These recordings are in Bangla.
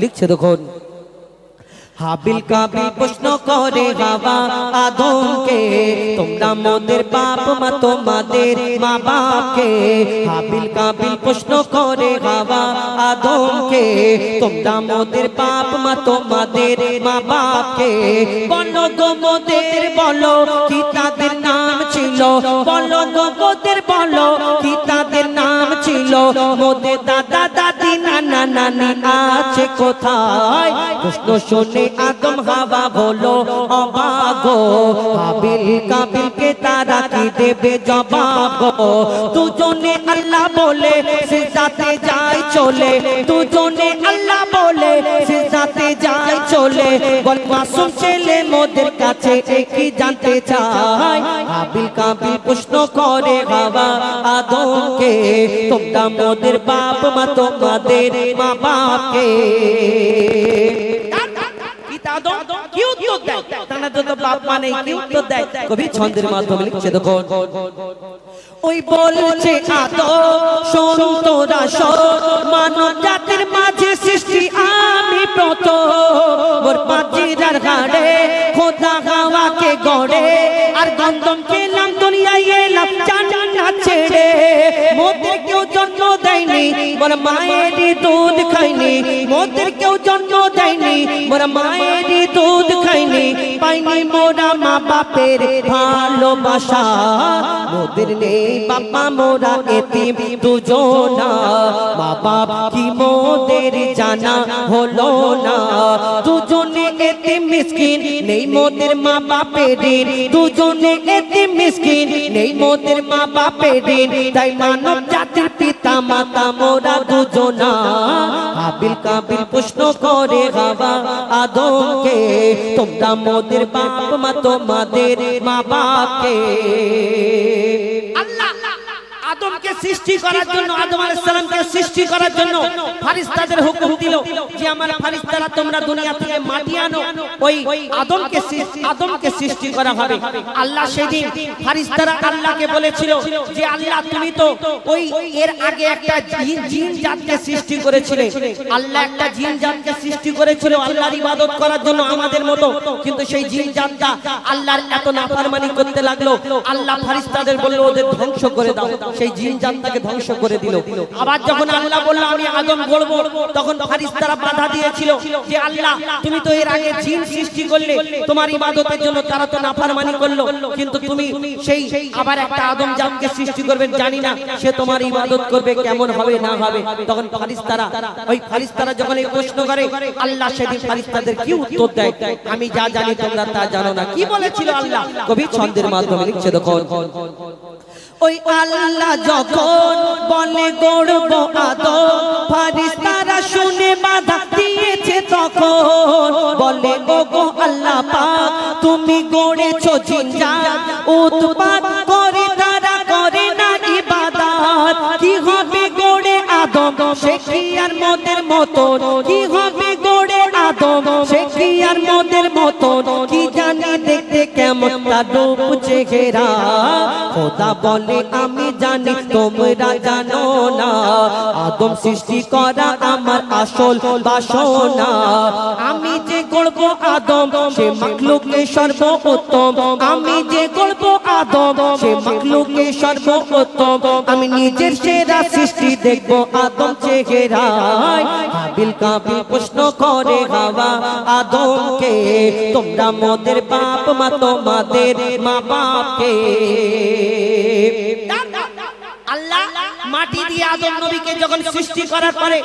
লিখছে দেখুন। হাবিল কাবিল প্রশ্ন করে হাওয়া আদমকে তোমরা মোদের বাপ মা তোমাদের মা বাপকে হাবিল কাবিল প্রশ্ন করে হাওয়া আদমকে তোমরা মোদের বাপ মা তোমাদের মা বাপকে বলো গো মোদের, বলো কি তাদের নাম ছিল? বলো গো মোদের, বলো কি তাদের নাম ছিল? মোদের দাদা, দাদি, নানা নানি আছে কোথায়? প্রশ্ন শুনে আদম, হাওয়া হলো অবাক হাবিল কাবিলকে তারা কি দেবে জবাব? দুজনে আল্লাহ বলে সিজদাতে যায় চলে। দুজনে আল্লাহ বলে সিজদাতে যায় চলে। বল ছেলে মোদের কাছে কি জানতে চায়। হাবিল কাবিল প্রশ্ন করে তোমরা মোদের বাপ মা তোমাদের মা বাপকে। কি উত্তর দেয়? তারা তো বাপ মানে কি উত্তর দেয়? কবি ছন্দের মাধ্যমে লিখছে দেখো। ওই বলছে মানব জাতির মাঝে সৃষ্টি আমি প্রথম। ওর পাজিরার ঘাড়ে খোদা ছেড়ে মোদের কেউ জন্ম দেয়নি মোর মায়ের দুধ খাইনি। মোদের কেউ জন্ম দেয়নি মোর মায়ের দুধ খাইনি। পাইনি মোরা মা বাপের ভালোবাসা। মোদের নেই বাবা মোরা এতিম দুজনা। মা বাপ কি মোদের জানা হলো না? দুজনে এতিম মিসকিন, নেই মোদের মা বাপের দুজনে এতিম মিসকিন, নেই মোদের মা বাপের তাই মানব জাতির পিতা মাতা মোরা দুজনা। হাবিল কাবিল প্রশ্ন করে বাবা, আদমকে, তোমরা মোদের বাপ মা তোমাদের মা বাপকে। আল্লাহ! আদমকে সৃষ্টি করার জন্য, আদম আলাইহিস সালামকে সৃষ্টি করার জন্য ফারিস্তাদের হুকুম দিল যে, আমার ফারিস্তারা তোমরা দুনিয়া থেকে মাটি আনো। ওই আদমকে আদমকে সৃষ্টি করা হবে। আল্লাহ সেদিন ফারিস্তারা আল্লাহকে বলেছিল যে, আল্লাহ, তুমি তো ওই এর আগে একটা জিন জিন জাতকে সৃষ্টি করেছিলে। আল্লাহ একটা জিন জাতকে সৃষ্টি করেছিল আল্লাহর ইবাদত করার জন্য আমাদের মতো। কিন্তু সেই জিন জাতটা আল্লাহর এত নাফরমানি করতে লাগল। আল্লাহ ফারিস্তাদের বলল, ওদের ধ্বংস করে দাও। সেই জিন জাতটাকে ধ্বংস করে দিল। আবার যখন আল্লাহ বলল, আমি আদম গড়বো, তখন ফারিস্তারা বাধা দিয়েছিল যে, আল্লাহ, তুমি তো এর আগে জিন সৃষ্টি করলে, তোমার ইবাদতের জন্য তারা তো নাফরমানি করল। কিন্তু তুমি সেই আবার একটা আদম জাতকে সৃষ্টি করবে, জানি না সে তোমার ইবাদত করবে, কেমন হবে, না হবে। তখন ফারিস্তারা, ওই ফারিস্তারা যখন এই প্রশ্ন করে, আল্লাহ সেদিন ফারিস্তাদের কি উত্তর দেয়? আমি যা জানি তোমরা তা জানো না। কি বলেছিল আল্লাহ? কবি ছন্দের মাধ্যমে লিখছে দেখো ওই আল্লাহ যখন বলে গড়ব আদম ফারিস্তারা শুনে বাধা দিয়েছে তখন। বলে গো আল্লাহ পাক, তুমি গড়েছ জিনজাত উৎপাত করে তারা করে না ইবাদত। কি হবে গড়ে আদম? সে কি আর মোদের মতন? কি তার চেহারা খোদা বলে, আমি জানি তোমরা জানো না। আদম সৃষ্টি করা আমার আসল বাসনা। আমি যে গড়ব আদম, সে মাখলুকে সর্বোত্তম। আমি যে গড়ব মাখলুকে সর্বোত্তম। আমি নিজের সেরা সৃষ্টি দেখব আদম চেহারায়। হাবিল কাবিল প্রশ্ন করে হাওয়া আদমকে, তোমরা মোদের বাপ মা, তোমাদের মা বাপকে মাটি দিয়ে আদম নবীকে যখন সৃষ্টি করার পরে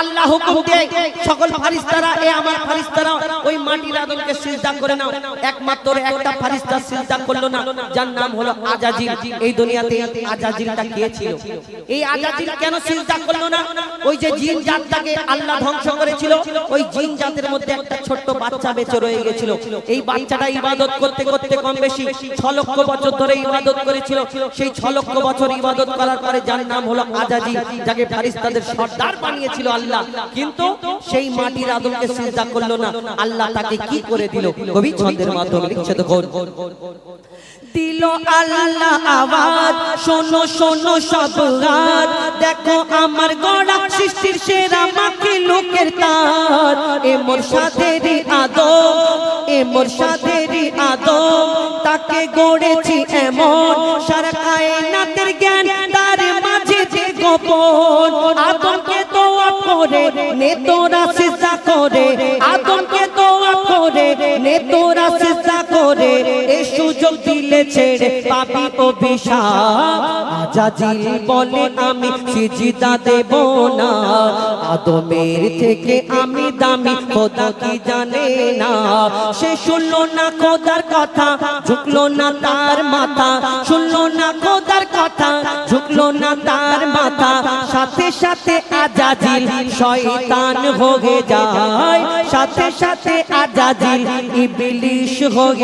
আল্লাহ হুকুম দেয় সকল ফারিস্তারা এ আমার ফারিস্তারা ওই মাটির আদমকে সিজদা করে নাও একমাত্র একটা ফারিস্তা সিজদা করল না যার নাম হলো আজাজিল এই দুনিয়াতে আজাজিলটা কে ছিল? এই আজাজিল কেন সিজদা করল না? ওই যে জিন জাতটাকে আল্লাহ ধ্বংস করেছিল ওই জিন জাতের মধ্যে একটা ছোট্ট বাচ্চা বেঁচে রয়ে গেছিল। এই বাচ্চাটা ইবাদত করতে করতে কম বেশি ছ লক্ষ বছর ধরে ইবাদত করেছিল সেই ছ লক্ষ বছর ইবাদত করার পরে যার নাম হলো আজাজি যাকে ফারিস্তাদের সর্দার বানিয়েছিল আল্লাহ, কিন্তু সেই মাটির আদমকে সিজদা করল না। আল্লাহ তাকে কি করে দিল? কবি ছন্দের মাধ্যমে লিখছে, দেখুন। দিল আল্লাহ আওয়াজ, শোনো শোনো সব রাত দেখো আমার গড়া সৃষ্টির সেরা মাকে লোকের তার। এ মোর সাথেরই আদম এ মোর সাথেরই আদম তাকে গড়েছি এমন সারা কায়নাতের জ্ঞান। গোপন আদমকে দোয়া করে নে তোরা সিজদা করে আদমকে দোয়া করে নে তোরা করে এ সুযোগ দিলে ছেড়ে পাবি অভিশাপ আজাজিল বলে আমি সিজদা দেব না। আদমের থেকে আমি দামি, খোদা কি জানে না। সে শুনলো না খোদার কথা, ঝুঁকলো না তার মাথা। শুনলো না খোদার কথা, ঝুঁকলো না তার মাথা। সাথে সাথে আজাজিল শয়তান হয়ে যায়। সাথে সাথে আজাজিল ইবলিশ হয়ে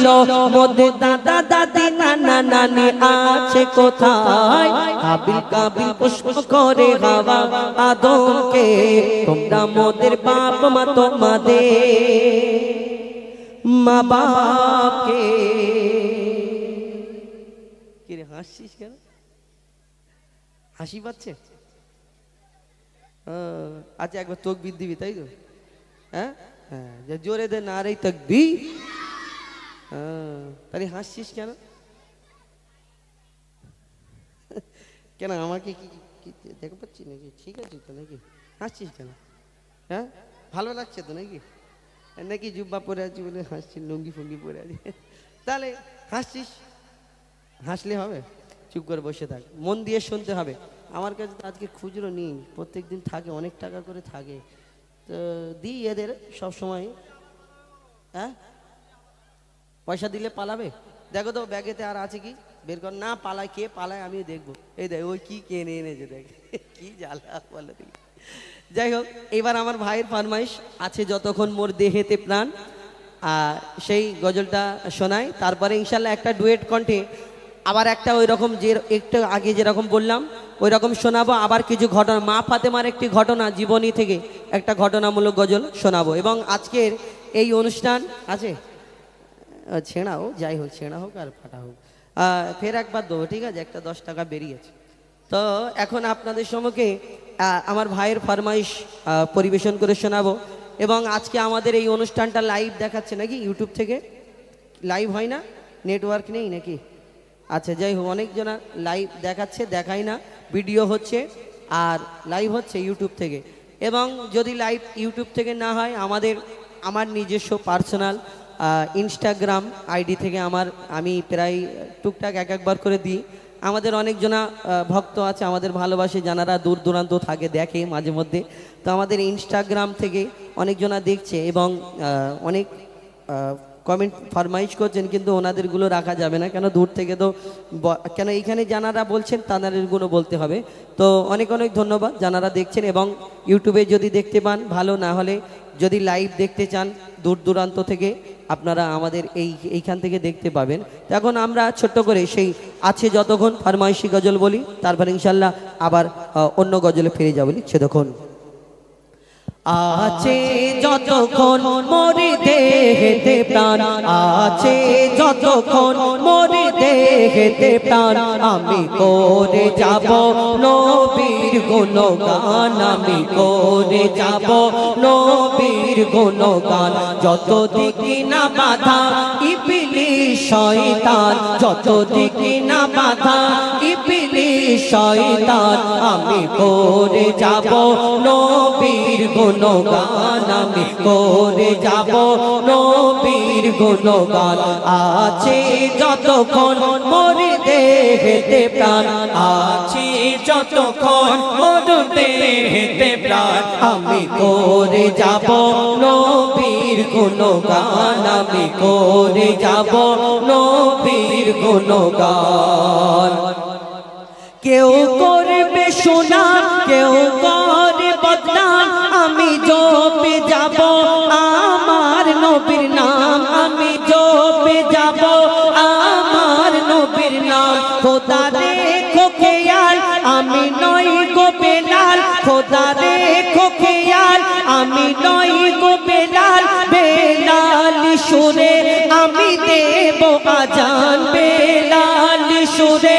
ছিল মোদের দাদা, দাদি, নানা, নানি আছে কোথায়? আবিল কাবিল প্রশ্ন করে হাওয়া আদমকে তোমরা মোদের বাপ, মা তোমাদের মা বাপকে কি রে, হাসছিস কেন? হাসি পাচ্ছে? আচ্ছা একবার তোক বিদ তাই তো? হ্যাঁ? হ্যাঁ জোরে দে, না রে তকবি তাহলে হাসছিস কেন? কেন আমাকে কি দেখতে পাচ্ছি নাকি? ঠিক আছে তো নাকি? হাসছিস কেন? হ্যাঁ? ভালো লাগছে তো নাকি? নাকি জুব্বা পরে আছি বলে হাসছি লুঙ্গি ফুঙ্গি পরে আছি? তাহলে হাসছিস? হাসলে হবে? চুপ করে বসে থাক। মন দিয়ে শুনতে হবে। আমার কাছে তো আজকে খুচরো নেই। প্রত্যেক দিন থাকে, অনেক টাকা করে থাকে। তো দিই এদের সব সময় হ্যাঁ? পয়সা দিলে পালাবে? দেখো তো, ব্যাগেতে আর আছে কি? বের কর, না পালায়, কে পালায় আমিও দেখব। এই দেখ, ওই কি কেনে এনেছে দেখ, কি জ্বালা বলে দেখি। যাই হোক, এবার আমার ভাইয়ের ফরমাইশ, আছে যতক্ষণ মোর দেহেতে প্রাণ, আর সেই গজলটা শোনায় তারপরে ইনশাল্লাহ একটা ডুয়েট কণ্ঠে আবার একটা ওই রকম যে, একটু আগে যেরকম বললাম ওই রকম শোনাবো, আবার কিছু ঘটনা, মা ফাতেমার একটি ঘটনা জীবনী থেকে একটা ঘটনামূলক গজল শোনাবো। এবং আজকের এই অনুষ্ঠান, আছে? ছেঁড়া হোক, যাই হোক, ছেঁড়া হোক আর ফাটা হোক। ফের একবার দেবো, ঠিক আছে? একটা দশ টাকা বেরিয়েছে। তো এখন আপনাদের সম্মুখে আমার ভাইয়ের ফরমাইশ পরিবেশন করে শোনাবো। এবং আজকে আমাদের এই অনুষ্ঠানটা লাইভ দেখাচ্ছে নাকি ইউটিউব থেকে? লাইভ হয় না? নেটওয়ার্ক নেই নাকি? আচ্ছা যাই হোক, অনেকজনা লাইভ দেখাচ্ছে, দেখায় না। ভিডিও হচ্ছে, আর লাইভ হচ্ছে ইউটিউব থেকে। এবং যদি লাইভ ইউটিউব থেকে না হয়, আমাদের, আমার নিজস্ব পার্সোনাল ইনস্টাগ্রাম আইডি থেকে আমার, আমি প্রায় টুকটাক এক একবার করে দিই। আমাদের অনেকজনা ভক্ত আছে, আমাদের ভালোবাসে যারা দূর দূরান্ত থাকে, দেখে মাঝে মধ্যে। তো আমাদের ইনস্টাগ্রাম থেকে অনেকজনা দেখছে এবং অনেক কমেন্ট ফরমাইশ করছেন, কিন্তু ওনাদেরগুলো রাখা যাবে না। কেন দূর থেকে তো কেন এইখানে যারা বলছেন, তাদেরগুলো বলতে হবে। তো অনেক অনেক ধন্যবাদ যারা দেখছেন এবং ইউটিউবে যদি দেখতে পান, ভালো না হলে যদি লাইভ দেখতে চান দূর দূরান্ত থেকে আপনারা আমাদের এই, এইখান থেকে দেখতে পাবেন। এখন আমরা ছোট্ট করে সেই আছে যতক্ষণ, ফার্মাইশি গজল বলি, তারপর ইনশাল্লাহ আবার অন্য গজলে ফিরে যাবলি সেতক্ষণ। আছে যতক্ষণ মরে দেহেতে প্রাণ, আছে যতক্ষণ মরে দেহেতে প্রাণ, আমি করে যাব নবীর গুণগান, আমি করে যাব নবীর গুণগান। যত দিকে না বাধা ইপিলি শয়তান যত দিকে না বাধা ইপিলি শয়তান, আমি করে যাব নবীর গুণগান, আমি করে যাব নবীর গুণগান। আছে যতক্ষণ মরে দেহেতে প্রাণ, আছে যতক্ষণ মরে দেহেতে প্রাণ, আমি করে যাব নবীর গুণগান, আমি করে যাব নবীর গুণগান। কেউ করবে সোনা, কেউ করে বদনাম। আমি জপে যাব, আমার নবীর নাম। আমি জপে যাব, আমার নবীর নাম। খোদা দেখো খেয়াল, আমি নই গো বেলাল। খোদা দেখো খেয়াল, আমি নই গো বেলাল। বেলাল সুরে আমি দেব আজান। বেলাল সুরে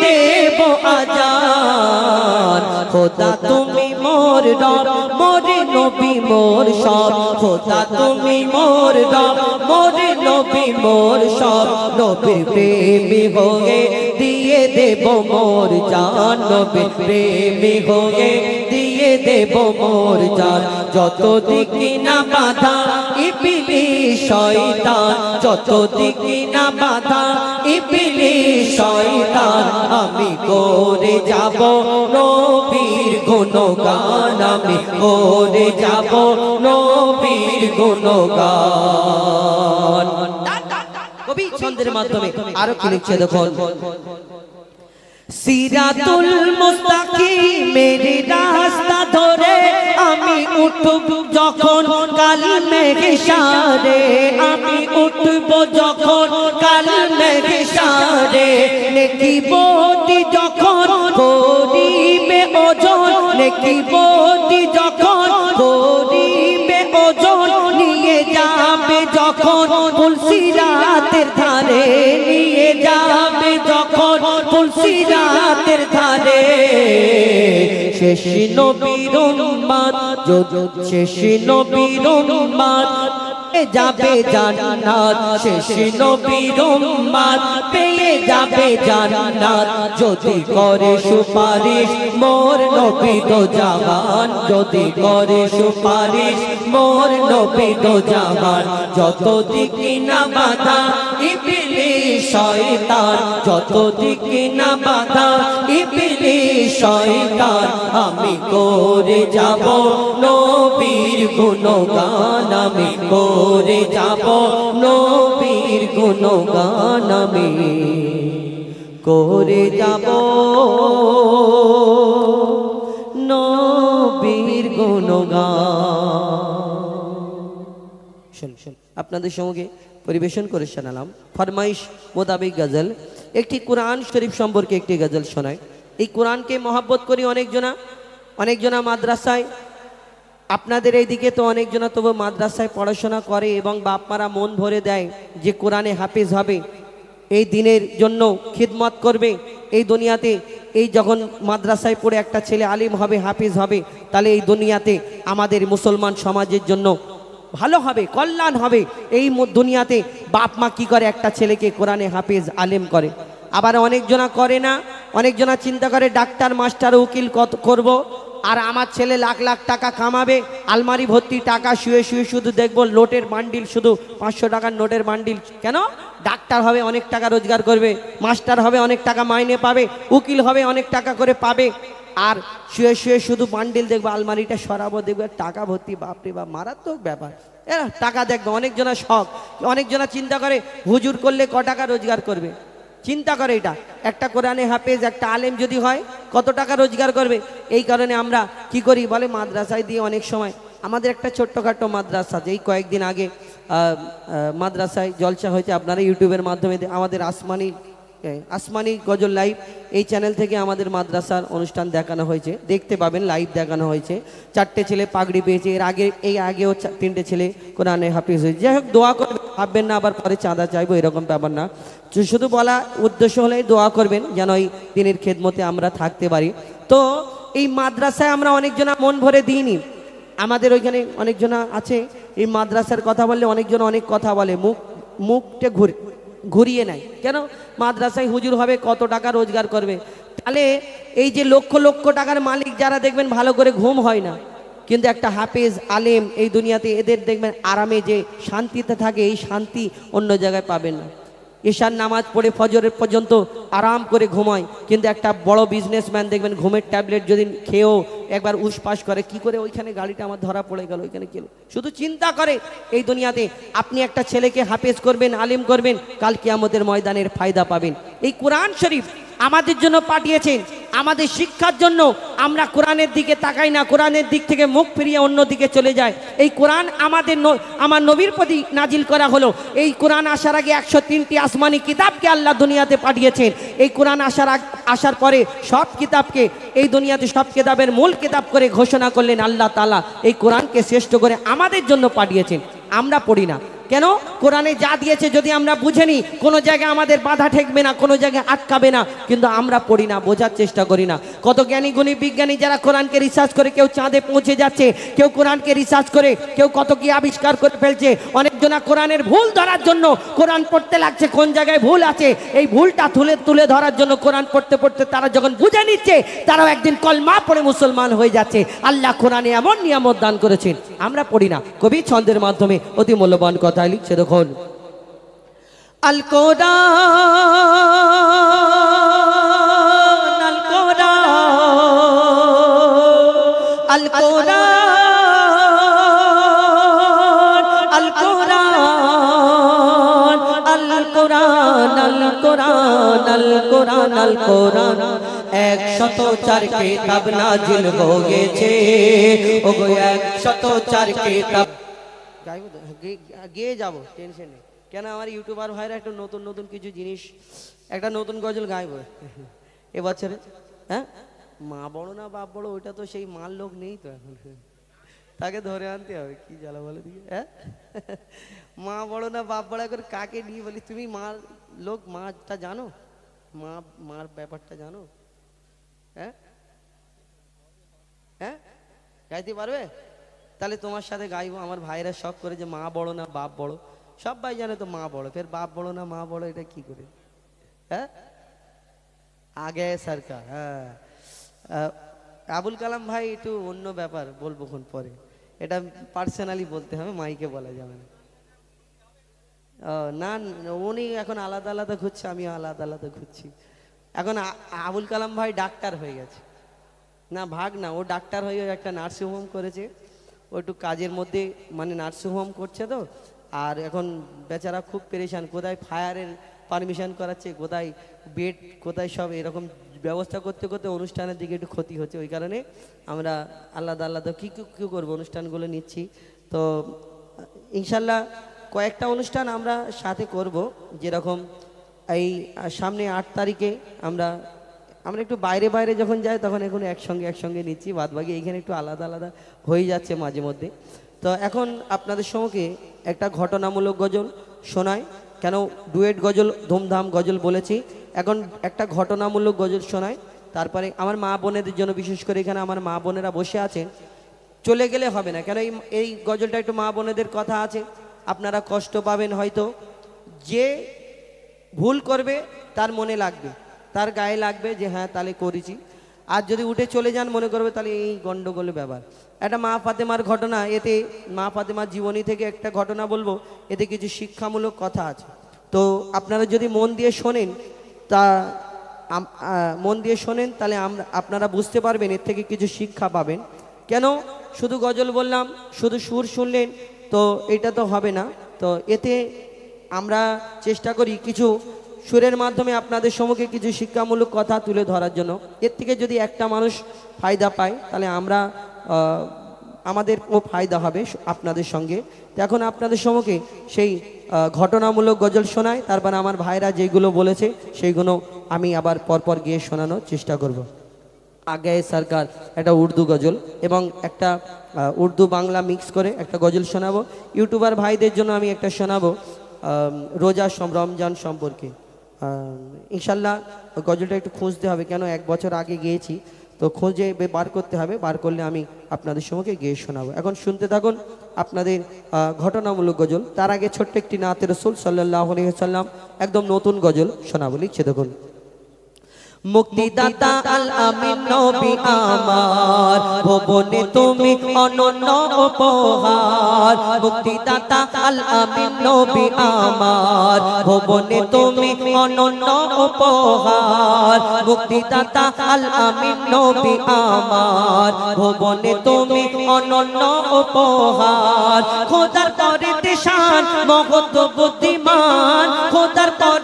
দেব আজান। খোদা তুমি মোর রব, মোর নবী, মোর সব। খোদা তুমি মোর রব, মোর নবী, মোর সব। নবীর প্রেমী হয়ে দিয়ে দেব মোর জান। নবীর প্রেমী হয়ে দিয়ে দেব মোর জান। যত দিকে না বাধা শয়তান, যত দিকে না বাধা ইপিলি শয়তান, আমি করে যাব নবীর গুণগান, আমি করে যাব নবীর গুণগান। কবি ছন্দের মাধ্যমে আরও কি লিখছে দেখুন? সিরাতুল মুস্তাকিমের রাস্তা ধরে আমি উঠব যখন কাল মেঘে সারে আমি উঠব যখন কাল মেঘে সারে নেকি বটি যখন করিবে ওজন, নেকি বটি যখন করিবে ওজন, নিয়ে যাবে যখন তুলসী রাতের ধারে। তুলসী রাতের ধারে। শেষ নবীর উম্মাদ শেষ নবীর উম্মাদ যাবে জান্নাত। শেষ নবীর উম্মাদ পেয়ে যাবে জান্নাত। যদি করে সুপারিশ, মোর নবী তো জাহান যদি করে সুপারিশ, মোর নবী তো জাহান যত দিকে না বাধা ইপিলি শয়তান, যত দিকে না বাধা ইপিলি শয়তান, আমি করে যাব নবীর গুণগান, আমি করে যাব নবীর গুণগান, আমি করে যাব নবীর গুণগান। আপনাদের সঙ্গে পরিবেশন করে শোনালাম। ফরমাইশ মোতাবেক গজল। একটি কোরআন শরীফ সম্পর্কে একটি গজল শোনায় এই কোরআনকে মহাব্বত করি অনেকজনা অনেকজনা মাদ্রাসায়। আপনাদের এইদিকে তো অনেকজনা তবু মাদ্রাসায় পড়াশোনা করে এবং বাপমারা মন ভরে দেয় যে কোরআনে হাফিজ হবে। এই দিনের জন্য খিদমত করবে। এই দুনিয়াতে এই যখন মাদ্রাসায় পড়ে একটা ছেলে আলিম হবে, হাফিজ হবে, তাহলে এই দুনিয়াতে আমাদের মুসলমান সমাজের জন্য ভালো হবে, কল্যাণ হবে। এই দুনিয়াতে বাপ মা কি করে? একটা ছেলেকে কোরআনে হাফেজ, আলেম করে। আবার অনেকজনা করে না, অনেকজনা চিন্তা করে, ডাক্তার, মাস্টার, উকিল কত করব। আর আমার ছেলে লাখ লাখ টাকা কামাবে, আলমারি ভর্তি টাকা শুয়ে শুয়ে শুধু দেখব লোটের বান্ডিল, শুধু পাঁচশো টাকার নোটের বান্ডিল। কেন? ডাক্তার হবে, অনেক টাকা রোজগার করবে, মাস্টার হবে, অনেক টাকা মাইনে পাবে, উকিল হবে, অনেক টাকা করে পাবে। আর শুয়ে শুয়ে শুধু বান্ডিল দেখব, আলমারিটা সরাবো, দেখবে টাকা ভর্তি, বাপরে বাপ, মারাত্মক ব্যাপার। এরা টাকা দেখবে, অনেকজনা শখ, অনেকজনা চিন্তা করে হুজুর করলে ক টাকা রোজগার করবে? চিন্তা করে এটা। একটা কোরআনে হাফেজ, একটা আলেম যদি হয়, কত টাকা রোজগার করবে? এই কারণে আমরা কি করি? বলে মাদ্রাসায় দিয়ে অনেক সময়, আমাদের একটা ছোট্টখাটো মাদ্রাসা যেই কয়েকদিন আগে মাদ্রাসায় জলসা হয়েছে, আপনারা ইউটিউবের মাধ্যমে আমাদের আসমানি আসমানি গজল লাইভ। এই চ্যানেল থেকে আমাদের মাদ্রাসার অনুষ্ঠান দেখানো হয়েছে। দেখতে পাবেন, লাইভ দেখানো হয়েছে। চারটে ছেলে পাগড়ি পেয়েছে। এর আগে, এই আগেও তিনটে ছেলে কোরআনে হাফিজ হয়েছে। যাই হোক, দোয়া করবেন। ভাববেন না, আবার পরে চাঁদা চাইব, এরকম ব্যাপার না। শুধু বলা উদ্দেশ্য হলে দোয়া করবেন, যেন এই দিনের খেদমতে আমরা থাকতে পারি। তো এই মাদ্রাসায় আমরা অনেকজনা মন ভরে দিইনি। আমাদের ওইখানে অনেকজনা আছে। এই মাদ্রাসার কথা বললে অনেকজন অনেক কথা বলে। মুখ, মুখটা ঘুরে, ঘুরিয়ে নেয়। কেন? মাদ্রাসায় হুজুর হবে, কত টাকা রোজগার করবে। তাহলে এই যে লক্ষ লক্ষ টাকার মালিক যারা দেখবেন ভালো করে ঘুম হয় না, কিন্তু একটা হাফেজ, আলেম এই দুনিয়াতে এদের দেখবেন আরামে যে শান্তিতে থাকে, এই শান্তি অন্য জায়গায় পাবেন না। ঈশান নামাজ পড়ে ফজরের পর্যন্ত আরাম করে ঘুমায়। কিন্তু একটা বড় বিজনেসম্যান দেখবেন, ঘুমের ট্যাবলেট যদি খেয়েও একবার উসপাস করে, কি করে ওইখানে গাড়িটা আমার ধরা পড়ে গেল, ওইখানে গেল শুধু চিন্তা করে এই দুনিয়াতে আপনি একটা ছেলেকে হাফেজ করবেন, আলিম করবেন কালকে কিয়ামতের ময়দানের ফায়দা পাবেন। এই কোরআন শরীফ আমাদের জন্য পাঠিয়েছেন। আমাদের শিক্ষার জন্য আমরা কোরআনের দিকে তাকাই না, কোরআনের দিক থেকে মুখ ফিরিয়ে অন্য দিকে চলে যায় এই কোরআন আমাদের আমার নবীর প্রতি নাজিল করা হলো। এই কোরআন আসার আগে একশো তিনটি আসমানি কিতাবকে আল্লাহ দুনিয়াতে পাঠিয়েছেন। এই কোরআন আসার আসার পরে সব কিতাবকে, এই দুনিয়াতে সব কিতাবের মূল কিতাব করে ঘোষণা করলেন আল্লাহ তালা এই কোরআনকে শ্রেষ্ঠ করে আমাদের জন্য পাঠিয়েছেন। আমরা পড়ি না। কেন? কোরআনে যা দিয়েছে যদি আমরা বুঝেনি কোনো জায়গায় আমাদের বাধা ঠেকবে না, কোনো জায়গায় আটকাবে না, কিন্তু আমরা পড়ি না, বোঝার চেষ্টা করি না। কত জ্ঞানী, গুণী, বিজ্ঞানী যারা কোরআনকে রিসার্চ করে কেউ চাঁদে পৌঁছে যাচ্ছে, কেউ কোরআনকে রিসার্চ করে, কেউ কত কি আবিষ্কার করে ফেলছে, অনেকজনা কোরআনের ভুল ধরার জন্য কোরআন পড়তে লাগছে, কোন জায়গায় ভুল আছে, এই ভুলটা তুলে তুলে ধরার জন্য কোরআন পড়তে পড়তে তারা যখন বুঝে নিচ্ছে, তারাও একদিন কলমা পড়ে মুসলমান হয়ে যাচ্ছে। আল্লাহ কোরআনে এমন নিয়ামত দান করেছেন, আমরা পড়ি না। কবি ছন্দের মাধ্যমে অতি মূল্যবান কথা লিখছে দেখুন আল একশত চার কিতাব নাজিল একশত গাইবো তো? গেয়ে যাব টেনশন নেই। কেন আমার ইউটিউবার ভাইরা একটা নতুন নতুন কিছু জিনিস, একটা নতুন গজল গাইব। এবছরে হ্যাঁ? মা বড় না বাপ বড়, ওইটা তো সেই মার লোক নেই তো এখন। তাকে ধরে আনতে হবে, কি জ্বালা বলে দিকে হ্যাঁ? মা বড় না বাপ বড় করে কাকে নিয়ে বলি? তুমি মার লোক, মাটা জানো? মা, মার ব্যাপারটা জানো? হ্যাঁ? হ্যাঁ? গাইতে পারবে? তাহলে তোমার সাথে গাইবো, আমার ভাইরা শখ করে যে মা বড় না বাপ বড়। সব ভাই জানে তো মা বড়, ফের বাপ বড় না মা বড়, এটা কি করে? হ্যাঁ? আগে সরকার হ্যাঁ। আবুল কালাম ভাই একটু অন্য ব্যাপার বলব কোন পরে। এটা পার্সোনালি বলতে হবে মাইকে বলা যাবে না। না, উনি এখন আলাদা আলাদা ঘুরছে আমি আলাদা আলাদা ঘুরছি। এখন আবুল কালাম ভাই ডাক্তার হয়ে গেছে। না, ভাগ না, ও ডাক্তার হয়ে একটা নার্সিং হোম করেছে। ও একটু কাজের মধ্যে মানে নার্সিং হোম করছে তো। আর এখন বেচারা খুব পেরেশান, কোথায় ফায়ারের পারমিশন করাচ্ছে, কোথায় বেড, কোথায় সব এরকম ব্যবস্থা করতে করতে অনুষ্ঠানের দিকে একটু ক্ষতি হচ্ছে। ওই কারণে আমরা আলাদা আলাদা কী কী কী করব, অনুষ্ঠানগুলো নিচ্ছি। তো ইনশাল্লাহ কয়েকটা অনুষ্ঠান আমরা সাথে করব। যেরকম এই সামনে আট তারিখে আমরা আমরা একটু বাইরে বাইরে যখন যাই, তখন এখন একসঙ্গে একসঙ্গে নিচ্ছি, বাদ বাকি এইখানে একটু আলাদা আলাদা হয়ে যাচ্ছে মাঝে মধ্যে। তো এখন আপনাদের সঙ্গে একটা ঘটনামূলক গজল শোনায় কেন ডুয়েট গজল, ধুমধাম গজল বলেছি। এখন একটা ঘটনামূলক গজল শোনায় তারপরে আমার মা বোনেদের জন্য, বিশেষ করে এখানে আমার মা বোনেরা বসে আছেন। চলে গেলে হবে না। কেন এই এই গজলটা একটু মা বোনেদের কথা আছে। আপনারা কষ্ট পাবেন হয়তো। যে ভুল করবে, তার মনে লাগবে। তার গায়ে লাগবে যে হ্যাঁ তাহলে করেছি। আর যদি উঠে চলে যান, মনে করবে তাহলে এই গন্ডগোলের ব্যাপার। একটা মা ফাতেমার ঘটনা, এতে মা ফাতেমার জীবনী থেকে একটা ঘটনা বলব, এতে কিছু শিক্ষামূলক কথা আছে। তো আপনারা যদি মন দিয়ে শোনেন, তা মন দিয়ে শোনেন, তাহলে আমরা আপনারা বুঝতে পারবেন, এর থেকে কিছু শিক্ষা পাবেন। কেন? শুধু গজল বললাম, শুধু সুর শুনলেন, তো এটা তো হবে না। তো এতে আমরা চেষ্টা করি কিছু সুরের মাধ্যমে আপনাদের সম্মুখে কিছু শিক্ষামূলক কথা তুলে ধরার জন্য। এর থেকে যদি একটা মানুষ ফায়দা পায়, তাহলে আমরা আমাদেরও ফায়দা হবে আপনাদের সঙ্গে। এখন আপনাদের সম্মুখে সেই ঘটনামূলক গজল শোনায় তারপর আমার ভাইরা যেগুলো বলেছে, সেইগুলো আমি আবার পরপর গিয়ে শোনানোর চেষ্টা করব। আগে সরকার একটা উর্দু গজল এবং একটা উর্দু বাংলা মিক্স করে একটা গজল শোনাবো। ইউটিউবার ভাইদের জন্য আমি একটা শোনাবো রোজা রমজান সম্পর্কে। ইনশাল্লাহ গজলটা একটু খুঁজতে হবে, কেন এক বছর আগে গিয়েছি, তো খুঁজে বার করতে হবে, বার করলে আমি আপনাদের সম্মুখে গিয়ে শোনাবো। এখন শুনতে থাকুন আপনাদের ঘটনামূলক গজল, তার আগে ছোট্ট একটি নাতে রসুল সাল্লাহ সাল্লাম একদম নতুন গজল শোনাবো, লিখছে দেখুন। মুক্তিদাতা আল আমিন নবী আমার। ভুবনে তুমি অনন্য উপহার। মুক্তিদাতা আল আমিন নবী আমার। ভুবনে তুমি অনন্য উপহার। মুক্তিদাতা আল আমিন নবী আমার। ভুবনে তুমি অনন্য উপহার। খোদার করে শান মগত বুদ্ধিমান। খোদার করে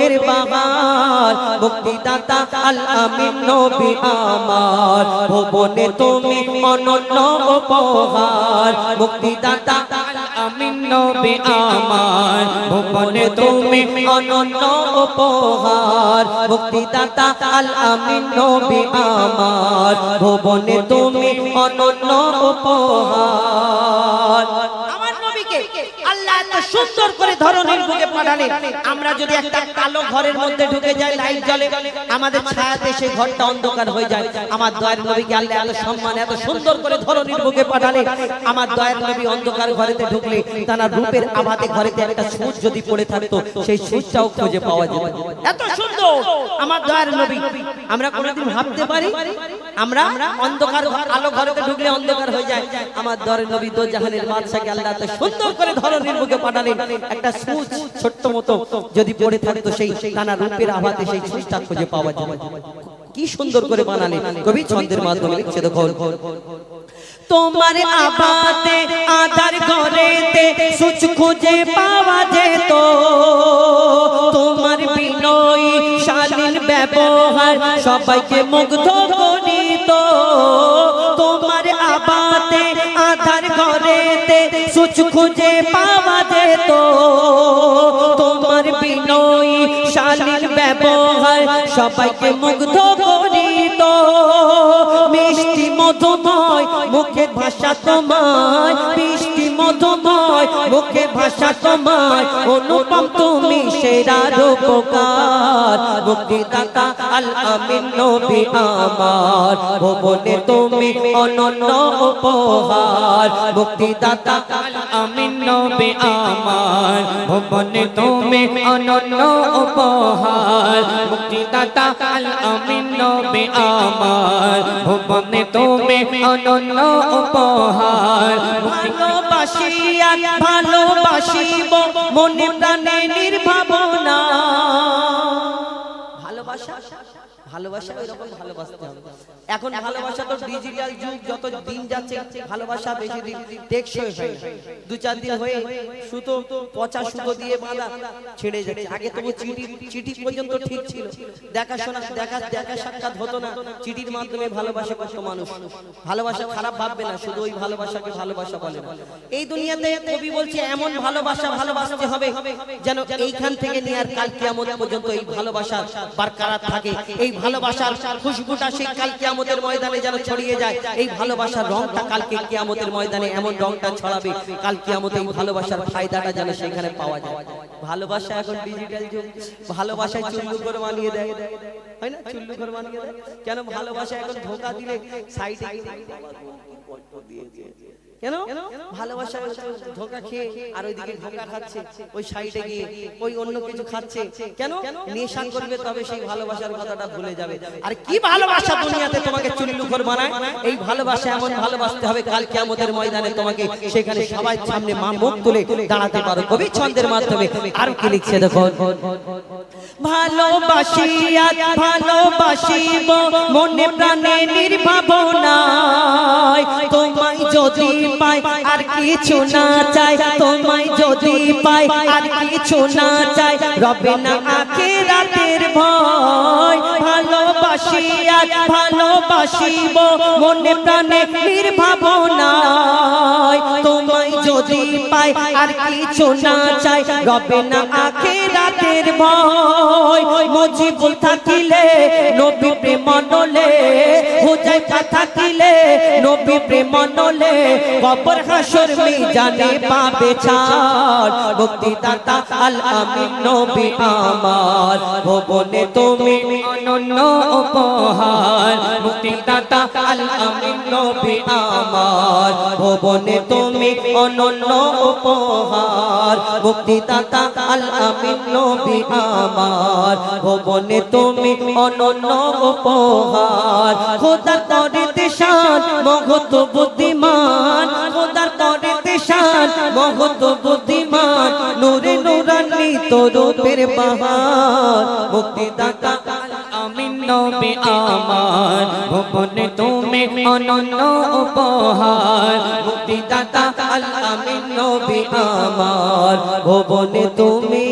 রূপের বাবার, মুক্তিদাতা আল আমিন নবী আমার। ভবনে তুমি অনন্য উপহার, মুক্তিদাতা আমিন নবী আমার। ভুবনে তুমি অনন্য উপহার, মুক্তিদাতা আল আমিন নবী আমার। ভুবনে তুমি অনন্য উপহার। আমার নবীকে আল্লাহ এত সুন্দর করে ধরনের বুকে পাঠালেন আমরা যদি একটা কালো ঘরের মধ্যে ঢুকে যাই লাইট জ্বলে, আমাদের ছায়াতে সেই ঘরটা অন্ধকার হয়ে যায়। আমার দয়ার নবীকে আল্লাহ এত সম্মান, এত সুন্দর করে ধরনের বুকে পাঠালেন আমার দয়ার নবী অন্ধকার ঘরেতে ঢুকলে, তার রূপের আভাতে ঘরেতে একটা সূচ যদি পড়ে থাকতো, সেই সূচটাও খুঁজে পাওয়া যেত। এত সুন্দর! আমার দয়ার নবী, আমরা কোনোদিন ভাবতে পারি? আমরা অন্ধকার আলো ঘরেতে ঢুকলে অন্ধকার হয়ে যায়। আমার দরে নবী দো জাহানের বাদশাকে আল্লাহ এত সুন্দর করে ধরনের মুখে পাঠালেন। একটা সুচ ছোট্ট মতো যদি পড়ে থাকতো সেই টানা রূপের আভাতে সেই সুচটা খুঁজে পাওয়া যাবে কি সুন্দর করে বানালেন কবি ছন্দের মাধ্যমে লিখছে দেখো তোমার আবাতে আধার ঘরেতে সুচ খুঁজে পাওয়া যেত। তোমার বিনয়ী শালীন ব্যবহার সবাইকে মুগ্ধ করিত। তোমার আবাতে আধার ঘরেতে সুচ খুঁজে পাওয়া যেত। শালীন ব্যবহার সবাইকে মুগ্ধ করিত। মিষ্টি মধুময় মুখে ভাষা তোমায়, মিষ্টি মধুময় মুখে ভাষা তোমায়। অনুপম তুমি সেরা রূপকার, মুক্তিদাতা আল আমিন নবী আমার। ভুবনে তুমি অনন্য উপহার, মুক্তিদাতা আল আমিন নবী আমার। ভবনে তুমি অনন্য উপহার। মুক্তিদাতা আল আমিন নবী আমার। ভবনে তুমি অনন্য উপহার। ভালোবাসিয়া ভালোবাসিব, মনে প্রাণে নির্ভাবনা ভালোবাসা এরকম ভালোবাসতে হবে। এখন ভালোবাসা তো ডিজিটাল যুগ যত দিন যাচ্ছে ভালোবাসা বেশি দিন টেকসই হয় না। দু চার দিন হয়ে সুতো পচা সুতো দিয়ে বাঁধা ছেড়ে যাচ্ছে। আগে তবু চিঠি চিঠি পর্যন্ত ঠিক ছিল। দেখাশোনা দেখা দেখা সাক্ষাৎ হতো না। চিঠির মাধ্যমে ভালোবাসা করতো মানুষ? ভালোবাসা খারাপ ভাববে না শুধু ওই ভালোবাসাকে ভালোবাসা বলে এই দুনিয়াতে কবি বলছে এমন ভালোবাসা ভালোবাসতে হবে যেন এইখান থেকে নিয়ে আর কাল কিয়ামত পর্যন্ত এই ভালোবাসা বারকারার থাকে এই ভালোবাসার খুশবুটা সেই কাল কিয়ামতের ময়দানে যেন ছড়িয়ে যায়। এই ভালোবাসার রংটা কালকে কিয়ামতের ময়দানে এমন রংটা ছড়াবে, কাল কিয়ামতে এই ভালোবাসার ফায়দাটা যেন সেখানে পাওয়া যায়। ভালোবাসা এখন ডিজিটাল যুগ, ভালোবাসায় চুল্লু করে মানিয়ে দেয়। হয় না? চুল্লু করে মানিয়ে দেয়। কেন? ভালোবাসা এখন ধোকা দিলে সাইডে কেন? ভালোবাসা ধোকা খেয়ে আর ওইদিকে ধোকা খাচ্ছে ওই সাইডে গিয়ে ওই অন্য কিছু খাচ্ছে। কেন? নেশা করবে তবে সেই ভালোবাসার কথাটা ভুলে যাবে। আর কি ভালোবাসা দুনিয়াতে তোমাকে চুল্লু ঘর বানায় এই ভালোবাসা এমন ভালোবাসতে হবে কাল কিয়ামতের ময়দানে তোমাকে সেখানে সবাই সামনে মা মুখ তুলে দাঁড়াতে পারো। কবি ছন্দের মাধ্যমে আর কি লিখছে দেখো। ভালোবাসিয়া ভালোবাসিব মনে প্রাণে নির্ভাবনায়। তোমায় যদি পাই আর কিছু না চাই তোমায় যদি পাই আর কিছু না চাই রবে না আখে রাতের ভয়। ভালোবাসিয়া, ভালোবাসিব, মনে প্রাণে নির্ভাবনায় তোমায় যদি পাই আর কিছু না চাই রবে না আখে রাতের ভয়। মজিবুল থাকিলে নবী প্রেম নলে হুজাই থাকিলে নবী প্রেম কবর হাসর মিজানে পাবে ছাড় মুক্তি দাতা আল আমিন নবী আমার ভবনে তুমি অনন্য উপহার। মুক্তি দাতা আল আমিন নবী আমার ভুবনে তুমি অনন্য উপহার। মুক্তিদাতা আল আমিন নবী আমার ভুবনে তুমি অনন্য উপহার। খোদার তরে দেশান মহত বুদ্ধিমান। খোদার তরে দেশান মহত বুদ্ধিমান। নূরে নূরান্বিত রূপের বাহার। মুক্তিদাতা আল আমিন, নবী আমার। ভুবনে তুমি অনন্য উপহার। মুক্তিদাতা আল আমিন, নবী আমার। ভুবনে তুমি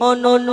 অনন্য